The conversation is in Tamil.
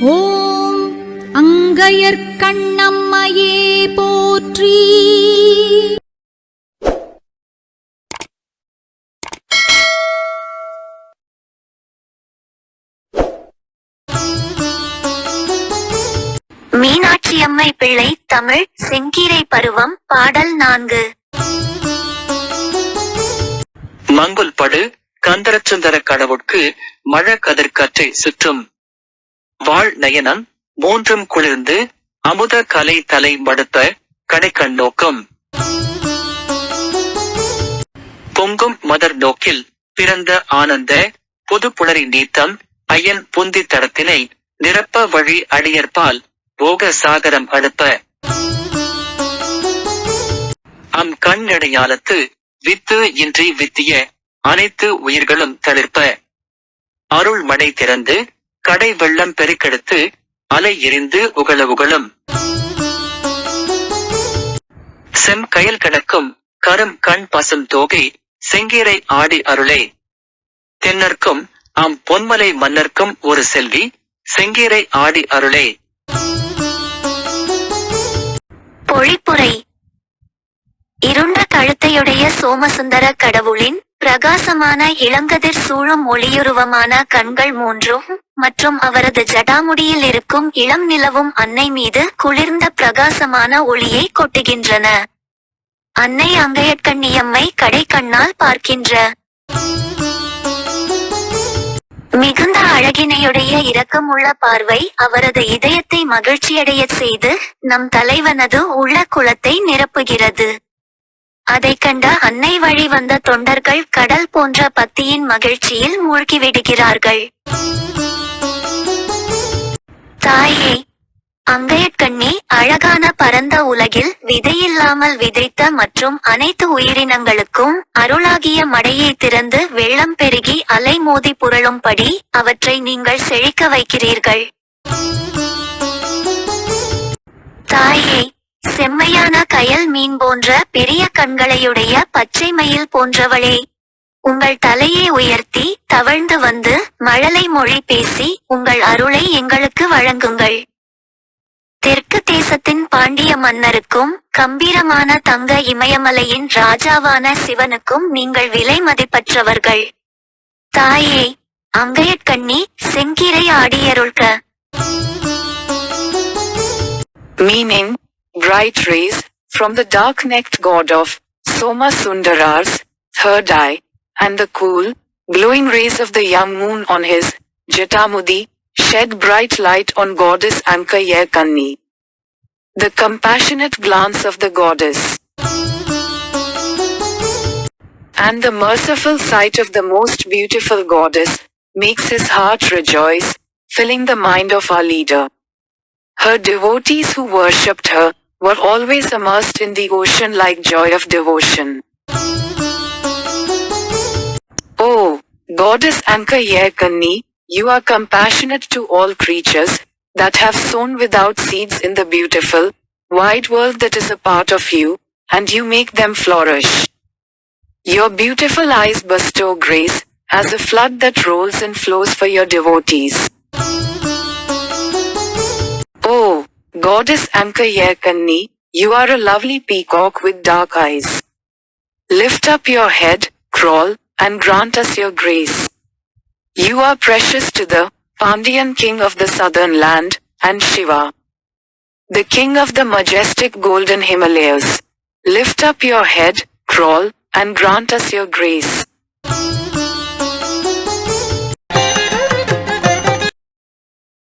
ஓம் அங்கையர்க்கண்ணம்மையே போற்றி. மீனாட்சியம்மை பிள்ளை தமிழ் செங்கீரை பருவம் பாடல் நான்கு. மங்குல் படு கந்தரச்சுந்தர கடவுட்கு மழ கதிர்காற்றை சுற்றும். வாழ் நயனம் மூன்றும் குளிர்ந்து அமுத கலை தலை மடுப்ப கடைக்கண் நோக்கம். பொங்கும் மதர் நோக்கில் பிறந்த ஆனந்த புது புலரி நீத்தம் ஐயன் புந்தி தடத்தினை நிரப்ப வழி அடியற்பால் போக சாகரம் அடுப்ப. அம் கண்ணடையாலத்து வித்து இன்றி வித்திய அனைத்து உயிர்களும் தளிர்ப்ப. அருள் மடை திறந்து கடை வெள்ளம் பெருக்கெடுத்து அலை எரிந்து உகழ உகழும் செம் கயல் கரும் கண் பசும் தோகை செங்கீரை ஆடி அருளே. தென்னர்க்கும் அம் பொன்மலை மன்னர்க்கும் ஒரு செல்வி செங்கீரை ஆடி அருளே. பொழிப்புரை. இருண்ட கழுத்தையுடைய சோமசுந்தர கடவுளின் பிரகாசமான இளங்கதிர் சூழும் ஒளியுருவமான கண்கள் மூன்றும் மற்றும் அவரது ஜடாமுடியில் இருக்கும் இளம் நிலவும் அன்னை மீது குளிர்ந்த பிரகாசமான ஒளியை கொட்டுகின்றன. அன்னை அங்கையற்கண்ணியம்மை கடைக்கண்ணால் பார்க்கின்ற மிகுந்த அழகினையுடைய இரக்கமுள்ள பார்வை அவரது இதயத்தை மகிழ்ச்சியடையச் செய்து நம் தலைவனது உள்ள குளத்தை நிரப்புகிறது. அதைக் கண்ட அன்னை வழி வந்த தொண்டர்கள் கடல் போன்ற பத்தியின் மகிழ்ச்சியில் மூழ்கிவிடுகிறார்கள். தாயே அங்கையற்கண்ணி அழகான பரந்த உலகில் விதையில்லாமல் விதைத்த மற்றும் அனைத்து உயிரினங்களுக்கும் அருளாகிய மடையை திறந்து வெள்ளம் பெருகி அலை மோதி புரளும்படி அவற்றை நீங்கள் செழிக்க வைக்கிறீர்கள். தாயே செம்மையான கயல் மீன் போன்ற பெரிய கண்களையுடைய பச்சை மயில் போன்றவளே உங்கள் தலையை உயர்த்தி தவழ்ந்து வந்து மழலை மொழி பேசி உங்கள் அருளை எங்களுக்கு வழங்குங்கள். தெற்கு தேசத்தின் பாண்டிய மன்னருக்கும் கம்பீரமான தங்க இமயமலையின் ராஜாவான சிவனுக்கும் நீங்கள் விலை மதிப்பற்றவர்கள். தாயே அங்கையற்கண்ணி செங்கீரை ஆடியருள்க. Meaning, bright rays, from the dark-necked god of Soma Sundarars, third eye, and the cool, glowing rays of the young moon on his Jatamudi, shed bright light on goddess Ankaya Kanni. The compassionate glance of the goddess. And the merciful sight of the most beautiful goddess, makes his heart rejoice, filling the mind of our leader. Her devotees who worshipped her were always immersed in the ocean like joy of devotion. Goddess Ankayerkanni, you are compassionate to all creatures that have sown without seeds in the beautiful, wide world that is a part of you, and you make them flourish. Your beautiful eyes bestow grace, as a flood that rolls and flows for your devotees. Oh, Goddess Ankayerkanni, you are a lovely peacock with dark eyes. Lift up your head, crawl, and grant us your grace. You are precious to the Pandyan king of the southern land, and Shiva. The king of the majestic golden Himalayas. Lift up your head, crawl, and grant us your grace.